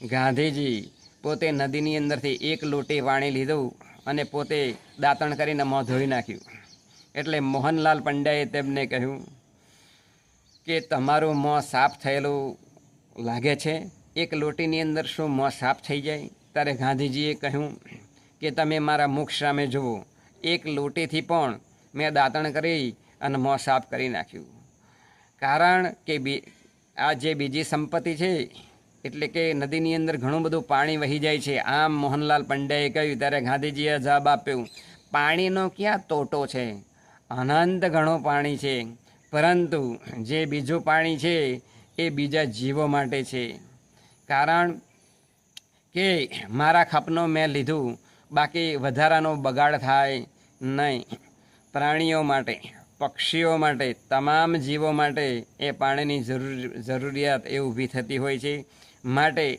ગાંધીજી પોતે નદીની અંદરથી એક લોટી પાણી લીધું અને પોતે દાંતણ કરીને મોં ધોઈ નાખ્યું. એટલે મોહનલાલ પંડ્યાએ તેમને કહ્યું કે તમારું મોં સાફ થયેલું લાગે છે? એક લોટીની અંદર શું મોં સાફ થઈ જાય? ત્યારે ગાંધીજીએ કહ્યું કે તમે મારા મુખ સામે જુઓ. એક લોટીથી પણ મેં દાંતણ કરી અને મોં સાફ કરી નાખ્યું. કારણ કે બી આ જે બીજી સંપત્તિ છે એટલે કે નદીની અંદર ઘણું બધું પાણી વહી જાય છે. આમ મોહનલાલ પંડ્યાએ કહ્યું, ત્યારે ગાંધીજીએ જવાબ આપ્યો, પાણીનો ક્યાં તોટો છે? અનંત ઘણું પાણી છે. પરંતુ જે બીજું પાણી છે, એ બીજા જીવો માટે છે. કારણ કે મારા ખપનો મેં લીધું, બાકી વધારાનો બગાડ થાય નહીં પ્રાણીઓ માટે. પક્ષીઓ માટે, તમામ જીવો માટે એ પાણીની જરૂર, જરૂરિયાત એ ઊભી થતી હોય છે. માટે